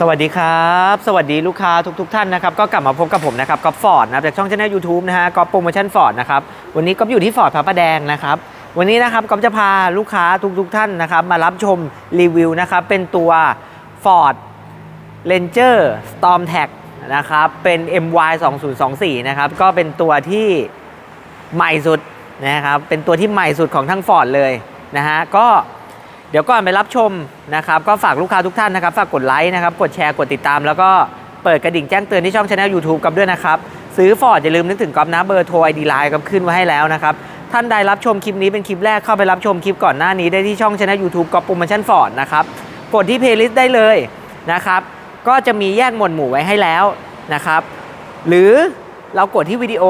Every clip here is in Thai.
สวัสดีครับ สวัสดีลูกค้าทุกๆทท่านนะครับ ก็กลับมาพบกับผมนะครับก๊อฟฟอร์ดนะครับจากช่องช anel YouTube นะฮะก๊อฟโปรโมชั่นฟอร์ดนะครับ วันนี้ก๊อฟอยู่ที่ฟอร์ดพระประแดงนะครับ วันนี้นะครับก๊อฟจะพาลูกค้าทุกๆทท่านนะครับ มารับชมรีวิวนะครับ เป็นตัว Ford Ranger Storm Tag นะครับ เป็น MY 2024นะครับ ก็เป็นตัวที่ใหม่สุดนะครับ เป็นตัวที่ใหม่สุดของทั้ง Ford เลยนะฮะ ก็ เดี๋ยวก่อนไปรับชมนะครับ ก็ฝากลูกค้าทุกท่านนะครับ ฝากกดไลค์นะครับ กดแชร์ กดติดตาม แล้วก็เปิดกระดิ่งแจ้งเตือนที่ช่องช anel YouTube กับด้วยนะครับ ซื้อฟอร์ดอย่าลืมนึกถึงก๊อฟนะเบอร์โทรไอดีไลน์กับขึ้นไว้ให้แล้วนะครับ ท่านใดรับชมคลิปนี้เป็นคลิปแรกเข้าไปรับชมคลิปก่อนหน้านี้ได้ที่ช่องช anel YouTube ก๊อฟโปรโมชั่นฟอร์ดนะครับ กดที่เพลย์ลิสต์ได้เลยนะครับ ก็จะมีแยกหมวดหมู่ไว้ให้แล้วนะครับ หรือเรากดที่วิดีโอ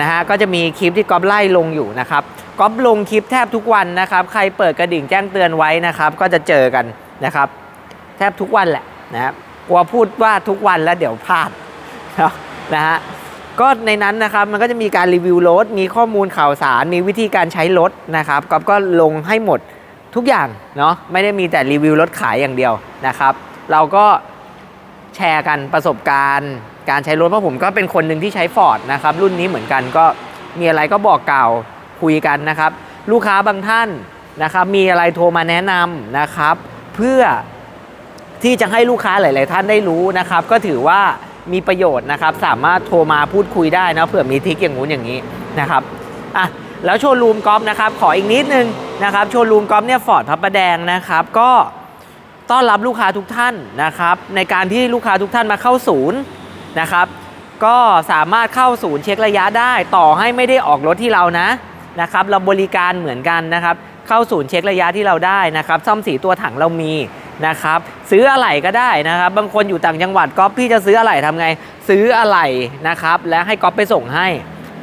นะฮะ ก็จะมีคลิปที่ก๊อฟไล่ลงอยู่นะครับ ก๊อฟลงคลิปแทบทุกวันนะครับ ใครเปิดกระดิ่งแจ้งเตือนไว้นะครับ ก็จะเจอกันนะครับ แทบทุกวันแหละนะครับกลัวพูดว่าทุกวันแล้วเดี๋ยวพลาดนะฮะก็ในนั้นนะครับมันก็จะมีการรีวิวรถ มีข้อมูลข่าวสาร มีวิธีการใช้รถนะครับก๊อฟก็ลงให้หมดทุกอย่างเนาะไม่ได้มีแต่รีวิวรถขายอย่างเดียวนะครับ เราก็แชร์กันประสบการณ์ การใช้รถเพราะผมก็เป็นคนหนึ่งที่ใช้ Ford นะครับรุ่นนี้เหมือนกันก็มีอะไรก็บอกกล่าว คุยกันนะครับ ลูกค้าบางท่านนะครับมีอะไรโทรมาแนะนำนะครับ เพื่อที่จะให้ลูกค้าหลาย ๆ ท่านได้รู้นะครับ ก็ถือว่ามีประโยชน์นะครับ สามารถโทรมาพูดคุยได้นะเผื่อมีทิกอย่างงู้นอย่างนี้นะครับอะแล้วโชว์รูมกอล์ฟนะครับ ขออีกนิดนึงนะครับ โชว์รูมกอล์ฟเนี่ยฟอร์ดพระประแดงนะครับ ก็ต้อนรับลูกค้าทุกท่านนะครับ ในการที่ลูกค้าทุกท่านมาเข้าศูนย์นะครับ ก็สามารถเข้าศูนย์เช็คระยะได้ ต่อให้ไม่ได้ออกรถที่เรานะ นะครับเราบริการเหมือนกันนะครับ เข้าศูนย์เช็คระยะที่เราได้นะครับ ซ่อมสีตัวถังเรามีนะครับ ซื้ออะไหล่ก็ได้นะครับ บางคนอยู่ต่างจังหวัดก๊อฟพี่จะซื้ออะไหล่ทำไง ซื้ออะไหล่นะครับ และให้ก๊อฟไปส่งให้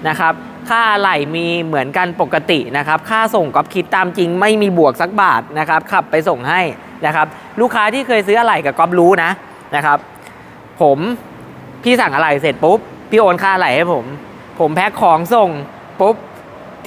นะครับค่าอะไหล่มีเหมือนกันปกตินะครับ ค่าส่งก๊อฟคิดตามจริงไม่มีบวกสักบาทนะครับขับไปส่งให้นะครับ ลูกค้าที่เคยซื้ออะไหล่กับก๊อฟรู้นะนะครับ ผมพี่สั่งอะไหล่เสร็จปุ๊บพี่โอนค่าอะไหล่ให้ผม ผมแพ็คของส่งปุ๊บ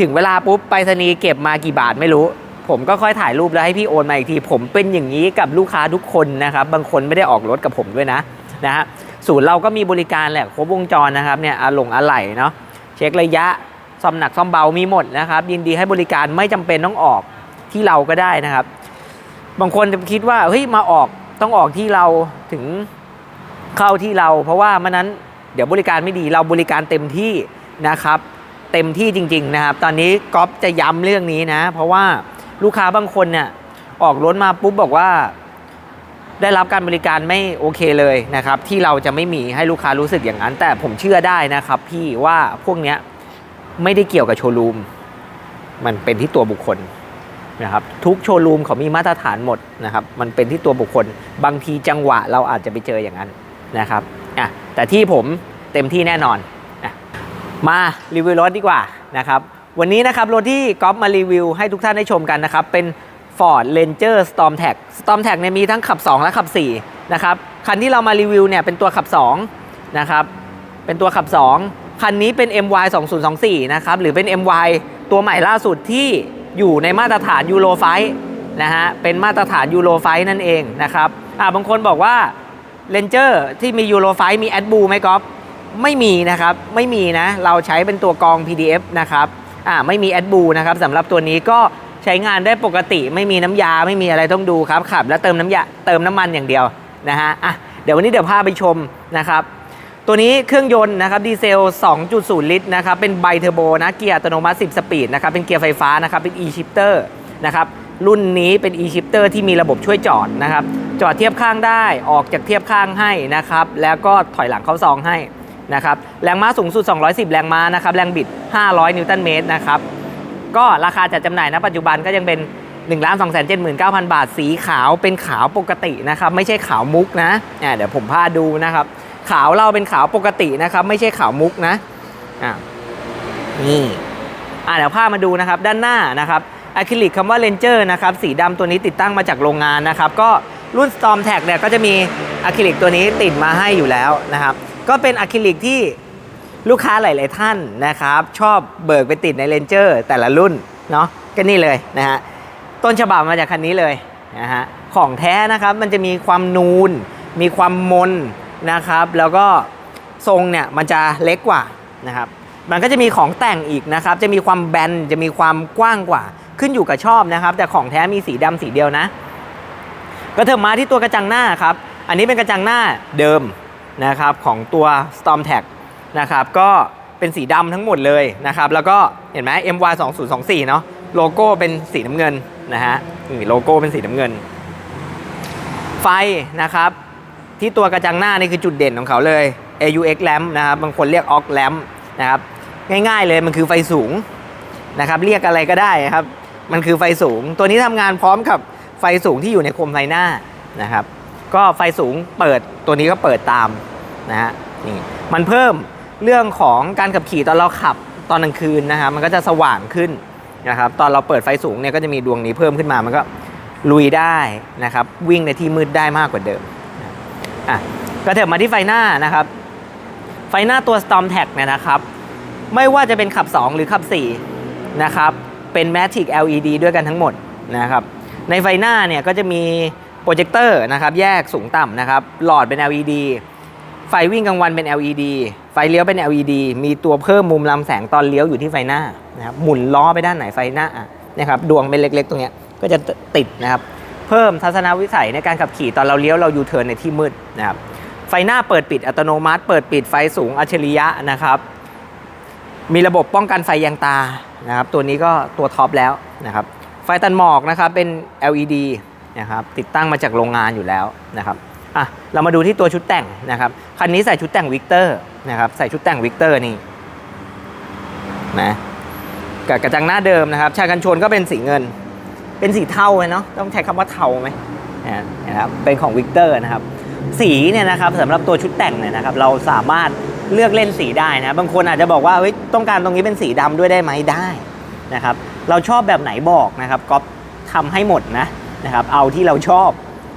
ถึงเวลาปุ๊บไปรษณีย์เก็บมากี่บาทไม่รู้ ผมก็ค่อยถ่ายรูปแล้วให้พี่โอนมาอีกที ผมเป็นอย่างนี้กับลูกค้าทุกคนนะครับ บางคนไม่ได้ออกรถกับผมด้วยนะนะฮะศูนย์เราก็มีบริการแหละครบวงจรนะครับเนี่ยอะหลงอะไหล่เนาะเช็คระยะซ่อมหนักซ่อมเบามีหมดนะครับ ยินดีให้บริการไม่จำเป็นต้องออกที่เราก็ได้นะครับ บางคนจะคิดว่าเฮ้ยมาออกต้องออกที่เราถึงเข้าที่เรา เพราะว่ามันนั้นเดี๋ยวบริการไม่ดีเราบริการเต็มที่นะครับ เต็มที่จริง ๆ นะครับ ตอนนี้ก๊อฟจะย้ำเรื่องนี้นะ เพราะว่าลูกค้าบางคนเนี่ยออกรถมาปุ๊บบอกว่า ได้รับการบริการไม่โอเคเลยนะครับ ที่เราจะไม่มีให้ลูกค้ารู้สึกอย่างนั้น แต่ผมเชื่อได้นะครับ พี่ว่าพวกเนี้ยไม่ได้เกี่ยวกับโชว์รูมมันเป็นที่ตัวบุคคลนะครับทุกโชว์รูมเขามีมาตรฐานหมดนะครับ มันเป็นที่ตัวบุคคล บางทีจังหวะเราอาจจะไปเจออย่างนั้นนะครับอะแต่ที่ผมเต็มที่แน่นอน มารีวิวรถดีกว่านะครับวันนี้นะครับรถที่ก๊อฟมารีวิวให้ทุกท่านได้ชมกันนะครับเป็น Ford Ranger Storm Tag Storm Tag เนี่ยมีทั้งขับ 2 และขับ4นะครับคันที่เรามารีวิวเนี่ยเป็นตัวขับ2นะครับเป็นตัวขับ 2 คันนี้เป็น MY 2024นะครับหรือเป็น MY ตัวใหม่ล่าสุดที่อยู่ในมาตรฐานยูโรไฟนะฮะเป็นมาตรฐานยูโรไฟนั่นเองนะครับอ่าบางคนบอกว่า Ranger ที่มียูโรไฟมีแอดบูไหมก๊อฟ ไม่มีนะครับ ไม่มีนะ เราใช้เป็นตัวกรอง PDF นะครับอ่าไม่มีแอดบูนะครับสำหรับตัวนี้ก็ใช้งานได้ปกติไม่มีน้ำยาไม่มีอะไรต้องดูครับขับ แล้วเติมน้ำยาเติมน้ำมันอย่างเดียวนะฮะอะเดี๋ยววันนี้เดี๋ยวพาไปชมนะครับ ตัวนี้เครื่องยนต์นะครับดีเซล 2.0 ลิตรนะครับเป็นไบเทอร์โบนะเกียร์อัตโนมัติ 10 สปีดนะครับเป็นเกียร์ไฟฟ้านะครับเป็น e-shifter นะครับรุ่นนี้เป็น e-shifter ที่มีระบบช่วยจอดนะครับจอดเทียบข้างได้ออกจากเทียบข้างให้นะครับแล้วก็ถอยหลังเข้าซองให้ นะครับแรงม้าสูงสุด 210 แรงม้านะครับแรงบิด 500 นิวตันเมตรนะครับก็ราคาจัดจำหน่ายณปัจจุบันก็ยังเป็น1 2 7 9 0 0 0บาท สีขาวเป็นขาวปกตินะครับ ไม่ใช่ขาวมุกนะอ่าเดี๋ยวผมพาดูนะครับ ขาวเราเป็นขาวปกตินะครับ ไม่ใช่ขาวมุกนะอ่านี่อ่าเดี๋ยวพามาดูนะครับ ด้านหน้านะครับอะคริลิกคำว่า Ranger นะครับ สีดำตัวนี้ติดตั้งมาจากโรงงานนะครับ ก็รุ่น Storm Tag เนี่ยก็จะมีอะคริลิกตัวนี้ติดมาให้อยู่แล้วนะครับ ก็เป็นอะคริลิกที่ลูกค้าหลาย ๆ ท่านนะครับ ชอบเบิกไปติดใน Ranger แต่ละรุ่นเนาะก็นี่เลยนะฮะต้นฉบับมาจากคันนี้เลยนะฮะของแท้นะครับมันจะมีความนูน มีความมนนะครับ แล้วก็ทรงเนี่ยมันจะเล็กกว่านะครับมันก็จะมีของแต่งอีกนะครับ จะมีความแบนจะมีความกว้างกว่า ขึ้นอยู่กับชอบนะครับ แต่ของแท้มีสีดำสีเดียวนะ ก็เถิบมาที่ตัวกระจังหน้าครับ อันนี้เป็นกระจังหน้าเดิม นะครับของตัว Storm Tag นะครับก็เป็นสีดำทั้งหมดเลยนะครับแล้วก็เห็นไหม MY 2024เนาะโลโก้เป็นสีน้ำเงินนะฮะนี่โลโก้เป็นสีน้ำเงิน ไฟนะครับที่ตัวกระจังหน้านี่คือจุดเด่นของเขาเลย AUX lamp นะครับบางคนเรียก AUX lamp นะครับง่ายๆเลยมันคือไฟสูงนะครับเรียกอะไรก็ได้ครับ มันคือไฟสูง ตัวนี้ทำงานพร้อมกับไฟสูงที่อยู่ในโคมไฟหน้านะครับ ก็ไฟสูงเปิดตัวนี้ก็เปิดตามนะฮะนี่มันเพิ่มเรื่องของการขับขี่ตอนเราขับตอนกลางคืนนะครับมันก็จะสว่างขึ้นนะครับตอนเราเปิดไฟสูงเนี่ยก็จะมีดวงนี้เพิ่มขึ้นมามันก็ลุยได้นะครับวิ่งในที่มืดได้มากกว่าเดิมอะก็เถิบมาที่ไฟหน้านะครับ ไฟหน้าตัว Storm Tag เนี่ยนะครับ ไม่ว่าจะเป็นขับ 2 หรือขับ4นะครับเป็น Matic LED ด้วยกันทั้งหมดนะครับในไฟหน้าเนี่ยก็จะมี โปรเจคเตอร์นะครับแยกสูงต่ำนะครับหลอดเป็น LED ไฟวิ่งกลางวันเป็น LED ไฟเลี้ยวเป็น LED มีตัวเพิ่มมุมลำแสงตอนเลี้ยวอยู่ที่ไฟหน้านะครับหมุนล้อไปด้านไหนไฟหน้านะครับดวงเป็นเล็กๆ ตรงนี้ก็จะติดนะครับเพิ่มทัศนวิสัยในการขับขี่ตอนเราเลี้ยวเรายูเทิร์นในที่มืดนะครับไฟหน้าเปิดปิดอัตโนมัติ เปิดปิดไฟสูงอัจฉริยะนะครับมีระบบป้องกันไฟยางตานะครับตัวนี้ก็ตัวท็อปแล้วนะครับไฟตันหมอกนะครับเป็น LED นะครับติดตั้งมาจากโรงงานอยู่แล้วนะครับอะเรามาดูที่ตัวชุดแต่งนะครับคันนี้ใส่ชุดแต่งวิกเตอร์นะครับใส่ชุดแต่งวิกเตอร์นี่นะกับกระจังหน้าเดิมนะครับชายกันชนก็เป็นสีเงิน เป็นสีเทาเลยเนาะต้องใช้คำว่าเทาไหมนะนะครับเป็นของวิกเตอร์นะครับสีเนี่ยนะครับสำหรับตัวชุดแต่งเนี่ยนะครับเราสามารถเลือกเล่นสีได้นะบางคนอาจจะบอกว่าเฮ้ยต้องการตรงนี้เป็นสีดำด้วยได้ไหมได้นะครับเราชอบแบบไหนบอกนะครับก็ทำให้หมดนะ นะครับ เอาที่เราชอบ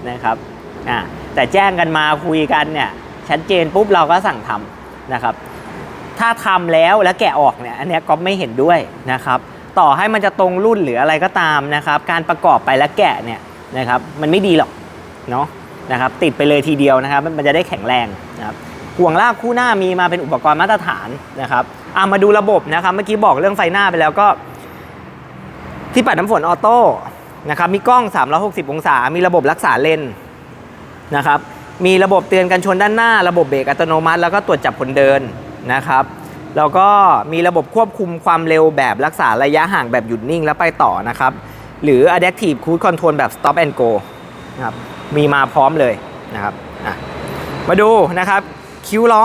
นะครับอ่าแต่แจ้งกันมาคุยกันเนี่ยชัดเจนปุ๊บเราก็สั่งทำนะครับ ถ้าทำแล้วแล้วแกะออกเนี่ยอันนี้ก็ไม่เห็นด้วยนะครับ ต่อให้มันจะตรงรุ่นหรืออะไรก็ตามนะครับ การประกอบไปแล้วแกะเนี่ยนะครับมันไม่ดีหรอกเนาะนะครับติดไปเลยทีเดียวนะครับ มันจะได้แข็งแรงนะครับห่วงลากคู่หน้ามีมาเป็นอุปกรณ์มาตรฐานนะครับอะมาดูระบบนะครับ เมื่อกี้บอกเรื่องไฟหน้าไปแล้วก็ ที่ปัดน้ำฝนออโต้ นะครับ มีกล้อง 360 องศา มีระบบรักษาเลนนะครับ มีระบบเตือนกันชนด้านหน้า ระบบเบรกอัตโนมัติ แล้วก็ตรวจจับคนเดินนะครับ แล้วก็มีระบบควบคุมความเร็วแบบรักษาระยะห่างแบบหยุดนิ่งแล้วไปต่อนะครับ หรือ Adaptive Cruise Control แบบ Stop and Go นะครับ มีมาพร้อมเลยนะครับอะมาดูนะครับคิ้วล้อ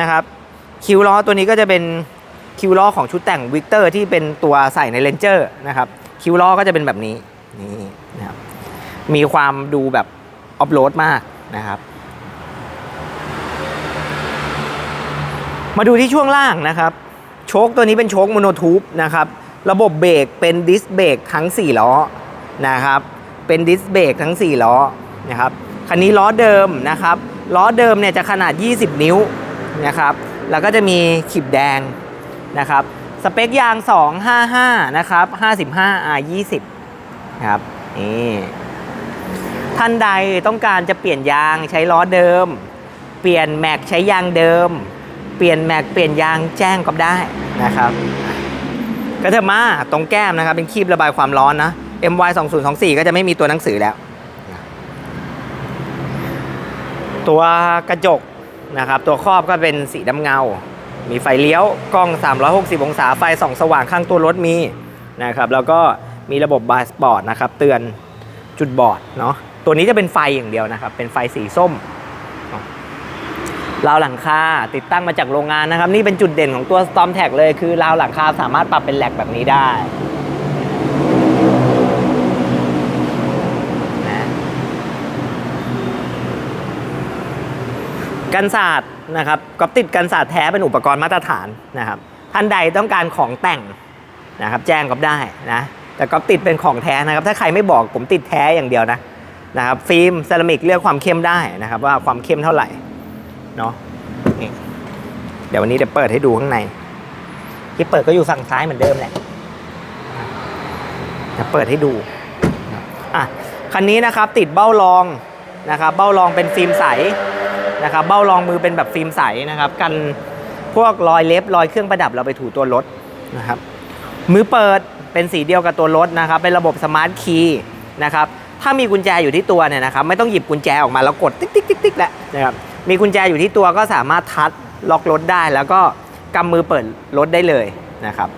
นะครับ คิ้วล้อตัวนี้ก็จะเป็นคิ้วล้อของชุดแต่งวิกเตอร์ที่เป็นตัวใส่ในเลนเจอร์นะครับ คิ้วล้อก็จะเป็นแบบนี้ นี่นะครับมีความดูแบบออฟโรดมากนะครับ มาดูที่ช่วงล่างนะครับ โชคตัวนี้เป็นโชคโมโนทูบนะครับ ระบบเบรกเป็นดิสเบรกทั้ง 4 ล้อนะครับ เป็นดิสเบรกทั้ง 4 ล้อนะครับ คันนี้ล้อเดิมนะครับ ล้อเดิมเนี่ยจะขนาด 20 นิ้วนะครับ แล้วก็จะมีขีบแดงนะครับ สเปคยาง 255 นะครับ 55 R 20 ครับนี่ท่านใดต้องการจะเปลี่ยนยางใช้ล้อเดิม เปลี่ยนแม็กใช้ยางเดิม เปลี่ยนแม็กเปลี่ยนยางแจ้งก็ได้นะครับก็เถอะมาตรงแก้มนะครับ เป็นคีบระบายความร้อนนะ MY 2024ก็จะไม่มีตัวหนังสือแล้ว ตัวกระจกนะครับ ตัวครอบก็เป็นสีดำเงา มีไฟเลี้ยวกล้อง 360 องศาไฟส่องสว่างข้างตัวรถมีนะครับ แล้วก็ มีระบบบาสปอร์ตนะครับเตือนจุดบอดเนาะตัวนี้จะเป็นไฟอย่างเดียวนะครับ เป็นไฟสีส้มราวหลังคาติดตั้งมาจากโรงงานนะครับ นี่เป็นจุดเด่นของตัว Storm Tag เลยคือราวหลังคาสามารถปรับเป็นแหลกแบบนี้ได้นะกันศาสตร์นะครับก็ติดกันศาสตร์แท้เป็นอุปกรณ์มาตรฐานนะครับ ท่านใดต้องการของแต่งนะครับ แจ้งก็ได้นะ แต่ก็ติดเป็นของแท้นะครับ ถ้าใครไม่บอกผมติดแท้อย่างเดียวนะนะครับฟิล์มเซรามิกเลือกความเข้มได้นะครับ ว่าความเข้มเท่าไหร่เนาะเดี๋ยววันนี้จะเปิดให้ดูข้างใน ที่เปิดก็อยู่ฝั่งซ้ายเหมือนเดิมแหละจะเปิดให้ดูอะคันนี้นะครับติดเบ้ารองนะครับ เบ้ารองเป็นฟิล์มใสนะครับ เบ้ารองมือเป็นแบบฟิล์มใสนะครับ กันพวกรอยเล็บรอยเครื่องประดับเราไปถูตัวรถนะครับ มือเปิด เป็นสีเดียวกับตัวรถนะครับ เป็นระบบสมาร์ทคีย์นะครับ ถ้ามีกุญแจอยู่ที่ตัวเนี่ยนะครับ ไม่ต้องหยิบกุญแจออกมาแล้วกดติ๊กติ๊กติ๊กติ๊กแล้วนะครับ มีกุญแจอยู่ที่ตัวก็สามารถทัชล็อกรถได้ แล้วก็กำมือเปิดรถได้เลยนะครับ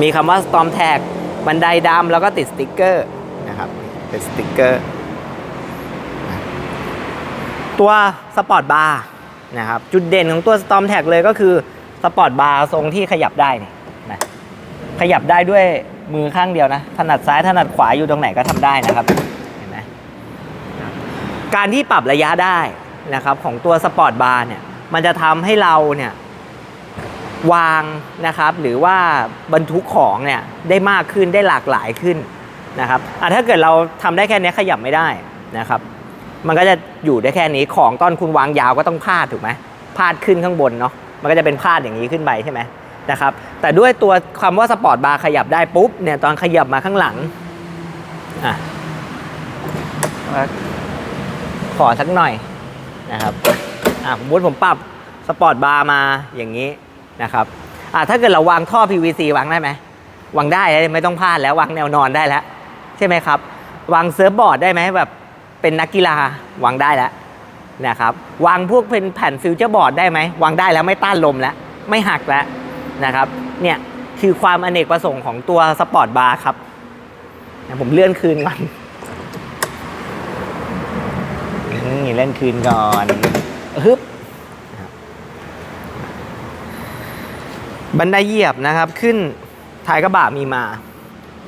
มีคำว่า Storm Tag บันไดดำแล้วก็ติดสติกเกอร์นะครับเป็นสติกเกอร์ ตัวสปอร์ตบาร์นะครับ จุดเด่นของตัว Storm Tag เลยก็คือสปอร์ตบาร์ทรงที่ขยับได้นี่นะ ขยับได้ด้วยมือข้างเดียวนะ ถนัดซ้ายถนัดขวาอยู่ตรงไหนก็ทำได้นะครับเห็นไหมการที่ปรับระยะได้นะครับของตัวสปอร์ตบาร์เนี่ยมันจะทำให้เราเนี่ยวางนะครับหรือว่าบรรทุกของเนี่ยได้มากขึ้นได้หลากหลายขึ้นนะครับอะถ้าเกิดเราทำได้แค่นี้ขยับไม่ได้นะครับ มันก็จะอยู่ได้แค่นี้ของตอนคุณวางยาวก็ต้องพาดถูกไหมพาดขึ้นข้างบนเนาะมันก็จะเป็นพาดอย่างนี้ขึ้นไปใช่ไหม นะครับแต่ด้วยตัวคำว่าสปอร์ตบาร์ขยับได้ปุ๊บเนี่ยตอนขยับมาข้างหลังอะขอสักหน่อยนะครับอะสมมติผมปรับสปอร์ตบาร์มาอย่างนี้นะครับอะถ้าเกิดเราวางท่อ PVC วางได้ไหมวางได้ไม่ต้องพลาดแล้ววางแนวนอนได้แล้ว ใช่ไหมครับ วางเซิร์ฟบอร์ดได้ไหมแบบเป็นนักกีฬาวางได้แล้วนะครับ วางพวกเป็นแผ่นฟิวเจอร์บอร์ดได้ไหมวางได้แล้วไม่ต้านลมแล้วไม่หักแล้ว นะครับเนี่ยคือความอเนกประสงค์ของตัวสปอร์ตบาร์ครับผมเลื่อนคืนก่อนนี่เล่นคืนก่อนฮึบบันไดเหยียบนะครับขึ้นท้ายกระบะมีมา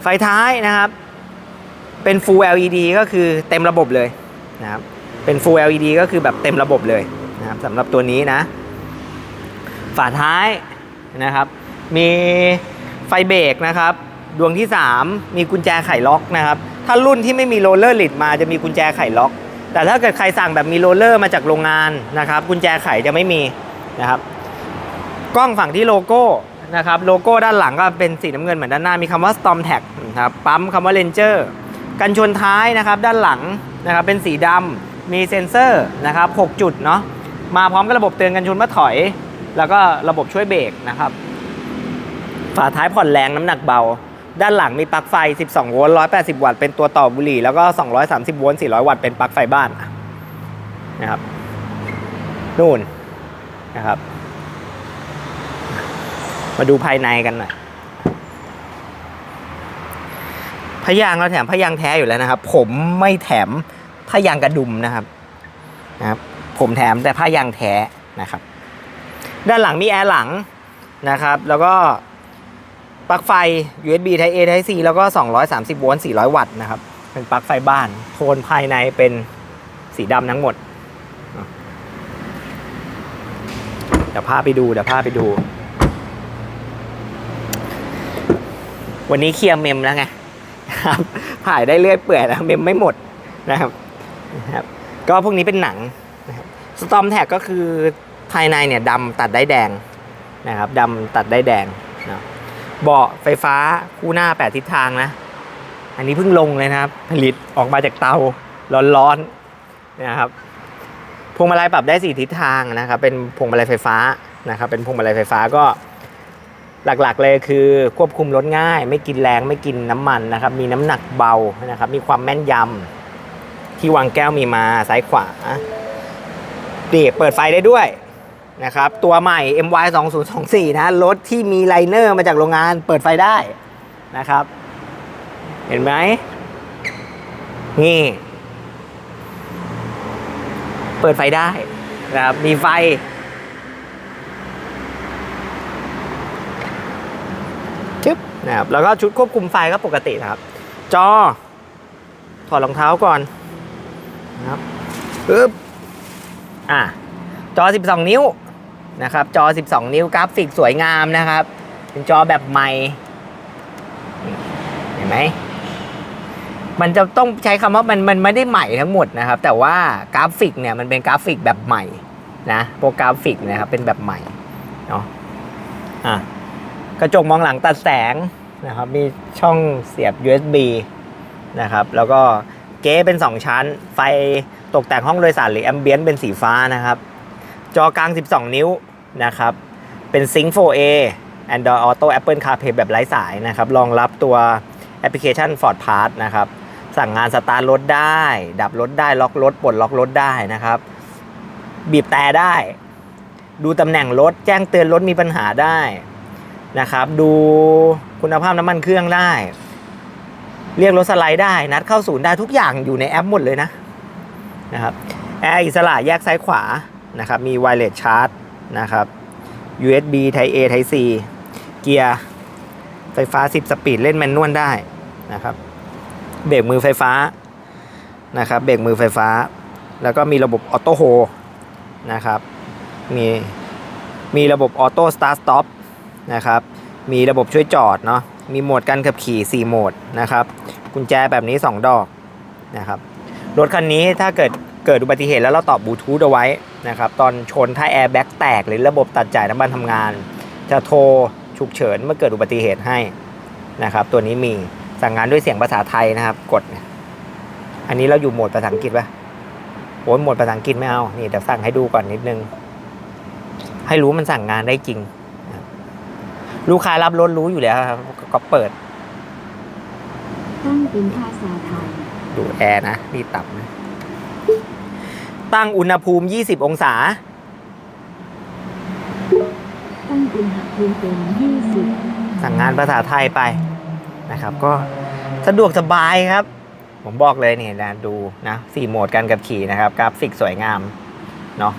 ไฟท้ายนะครับ เป็น Full LED ก็คือเต็มระบบเลยนะครับเป็น Full LED ก็คือแบบเต็มระบบเลยนะครับสำหรับตัวนี้นะ ฝาท้าย นะครับ มีไฟเบรกนะครับ ดวงที่ 3 มีกุญแจไขล็อกนะครับ ถ้ารุ่นที่ไม่มีโรลเลอร์ลิดมาจะมีกุญแจไขล็อก แต่ถ้าเกิดใครสั่งแบบมีโรลเลอร์มาจากโรงงานนะครับ กุญแจไขจะไม่มีนะครับ กล้องฝั่งที่โลโก้นะครับ โลโก้ด้านหลังก็เป็นสีน้ำเงินเหมือนด้านหน้า มีคำว่า Storm Tag นะครับ ปั๊มคำว่า Ranger กันชนท้ายนะครับ ด้านหลังนะครับ เป็นสีดำมีเซ็นเซอร์นะครับ 6 จุดเนาะ มาพร้อมกับระบบเตือนกันชนเมื่อถอย แล้วก็ระบบช่วยเบรกนะครับ ฝาท้ายผ่อนแรงน้ำหนักเบา ด้านหลังมีปลั๊กไฟ 12 โวลต์ 180 วัตต์ เป็นตัวต่อบุหรี่ แล้วก็ 230 โวลต์ 400 วัตต์ เป็นปลั๊กไฟบ้านนะครับ นู่นนะครับ มาดูภายในกันหน่อยพยางเราแถมพยางแท้อยู่แล้วนะครับ ผมไม่แถมพยางกระดุมนะครับนะครับ ผมแถมแต่พยางแท้นะครับ ด้านหลังมีแอร์หลังนะครับ แล้วก็ปลั๊กไฟ USB Type A Type C แล้วก็ 230 โวลต์ 400 วัตต์นะครับ เป็นปลั๊กไฟบ้าน โทนภายในเป็นสีดำทั้งหมด เดี๋ยวพาไปดู เดี๋ยวพาไปดู วันนี้เคลียร์เมมแล้วไงครับถ่ายได้เรื่อยเปื่อยแล้วเมมไม่หมดนะครับนะครับ ก็พวกนี้เป็นหนังสตอมแท็กก็คือ ภายในเนี่ยดำตัดได้แดงนะครับดำตัดได้แดงนะเบาะไฟฟ้าคู่หน้าแปดทิศทางนะ อันนี้เพิ่งลงเลยนะครับ ผลิตออกมาจากเตาร้อนๆนะครับพวงมาลัยปรับได้สี่ทิศทางนะครับ เป็นพวงมาลัยไฟฟ้านะครับ เป็นพวงมาลัยไฟฟ้าก็หลักๆเลยคือควบคุมรถง่าย ไม่กินแรงไม่กินน้ำมันนะครับ มีน้ำหนักเบานะครับ มีความแม่นยำที่วางแก้วมีมาซ้ายขวาดีเปิดไฟได้ด้วย นะครับ ตัวใหม่ MY 2024นะ รถที่มีไลเนอร์มาจากโรงงานเปิดไฟได้นะครับ เห็นไหม นี่ เปิดไฟได้นะครับ มีไฟชึบนะครับ แล้วก็ชุดควบคุมไฟก็ปกตินะครับ จอ ถอดรองเท้าก่อนนะครับปึ๊บอะจอ 12 นิ้ว นะครับ จอ 12 นิ้วกราฟิกสวยงามนะครับ เป็นจอแบบใหม่ เห็นไหม มันจะต้องใช้คำว่ามันมันไม่ได้ใหม่ทั้งหมดนะครับ แต่ว่ากราฟิกเนี่ยมันเป็นกราฟิกแบบใหม่นะโปรกราฟิกนะครับเป็นแบบใหม่เนาะอะกระจกมองหลังตัดแสงนะครับ มีช่องเสียบ USB นะครับ แล้วก็เก๊เป็น 2 ชั้น ไฟตกแต่งห้องโดยสารหรือแอมเบียนเป็นสีฟ้านะครับ จอกลาง 12 นิ้ว นะครับ เป็นซิงค์ 4A Android Auto Apple CarPlay แบบไร้สายนะครับ รองรับตัวแอปพลิเคชัน Ford Pass นะครับ สั่งงานสตาร์ทรถได้ ดับรถได้ ล็อกรถ ปลดล็อกรถได้นะครับ บีบแต่ได้ ดูตำแหน่งรถ แจ้งเตือนรถมีปัญหาได้นะครับ ดูคุณภาพน้ำมันเครื่องได้ เรียกรถสไลด์ได้ นัดเข้าศูนย์ได้ทุกอย่างอยู่ในแอปหมดเลยนะนะครับแอร์อิสระแยกซ้ายขวานะครับ มีไวเลสชาร์จ นะครับ USB Type A Type C เกียร์ไฟฟ้า 10 สปีดเล่นแมนนวลได้นะครับ เบรกมือไฟฟ้านะครับเบรกมือไฟฟ้า แล้วก็มีระบบออโต้โฮนะครับมีมีระบบออโต้สตาร์ทสต็อปนะครับมีระบบช่วยจอดเนาะมีโหมดการขับขี่ 4 โหมดนะครับกุญแจแบบนี้ 2 ดอกนะครับรถคันนี้ถ้าเกิด เกิดอุบัติเหตุแล้วเราต่อบลูทูธเอาไว้นะครับตอนชนถ้าแอร์แบ็กแตกหรือระบบตัดจ่ายน้ำมันทำงาน จะโทรฉุกเฉินเมื่อเกิดอุบัติเหตุให้นะครับตัวนี้มีสั่งงานด้วยเสียงภาษาไทยนะครับ กด อันนี้เราอยู่โหมดภาษาอังกฤษปะโอ้ยโหมดภาษาอังกฤษไม่เอานี่เดี๋ยวสั่งให้ดูก่อนนิดนึง ให้รู้มันสั่งงานได้จริงนะครับลูกค้ารับรถรู้อยู่แล้วครับก็เปิดตั้งเป็นภาษาไทยดูแอร์นะนี่ต่ำนะ ตั้งอุณหภูมิ 20 องศา ตั้งอุณหภูมิเป็น20 สั่งงานภาษาไทยไปนะครับ ก็สะดวกสบายครับ ผมบอกเลยนี่นะดูนะสี่โหมดการกับขี่นะครับ กราฟิกสวยงามเนาะ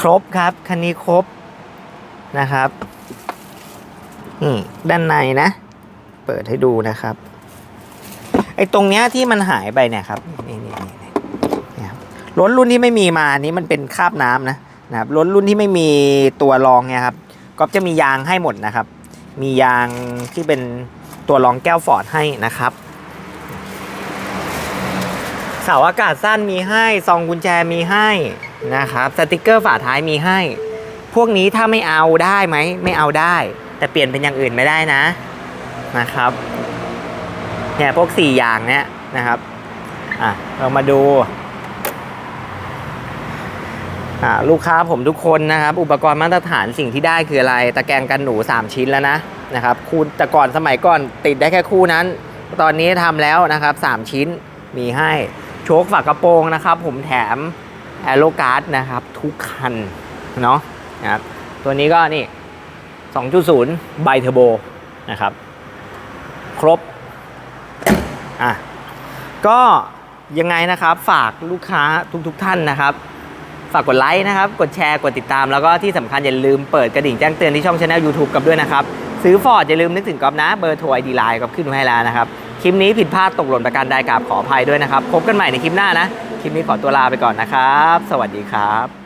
ครบครับ คันนี้ครบนะครับนี่ด้านในนะ เปิดให้ดูนะครับไอ้ตรงเนี้ยที่มันหายไปเนี่ยครับนี่นี่นี่นี่ครับรถรุ่นที่ไม่มีมานี้มันเป็นคราบน้ำนะนะครับรถรุ่นที่ไม่มีตัวรองเนี่ยครับก็จะมียางให้หมดนะครับ มียางที่เป็นตัวรองแก้วฟอร์ดให้นะครับเสาอากาศสั้นมีให้ซองกุญแจมีให้นะครับสติกเกอร์ฝาท้ายมีให้ พวกนี้ถ้าไม่เอาได้ไหมไม่เอาได้ แต่เปลี่ยนเป็นอย่างอื่นไม่ได้นะนะครับ เนี่ยพวกสี่อย่างเนี้ยนะครับอะเรามาดูอ่าลูกค้าผมทุกคนนะครับ อุปกรณ์มาตรฐานสิ่งที่ได้คืออะไร ตะแกรงกันหนู 3 ชิ้นแล้วนะนะครับคู่แต่ก่อนสมัยก่อนติดได้แค่คู่นั้น ตอนนี้ทำแล้วนะครับ 3 ชิ้นมีให้โชคฝากระโปรงนะครับ ผมแถมแอโรการ์ดนะครับ ทุกคันเนาะนะครับตัวนี้ก็นี่ 2.0 ไบเทอร์โบนะครับ ครบ อะก็ยังไงนะครับฝากลูกค้าทุกๆทท่านนะครับ ฝากกดไลค์นะครับ กดแชร์กดติดตาม แล้วก็ที่สำคัญอย่าลืมเปิดกระดิ่งแจ้งเตือนที่ช่องช anel YouTube กับด้วยนะครับ ซื้อฟอร์ดอย่าลืมนึกถึงกอบนะเบอร์โทรไอดีไลน์กับขึ้นไว้ให้แล้วนะครับ คลิปนี้ผิดพลาดตกหล่นประการใดกราบขออภัยด้วยนะครับ พบกันใหม่ในคลิปหน้านะ คลิปนี้ขอตัวลาไปก่อนนะครับ สวัสดีครับ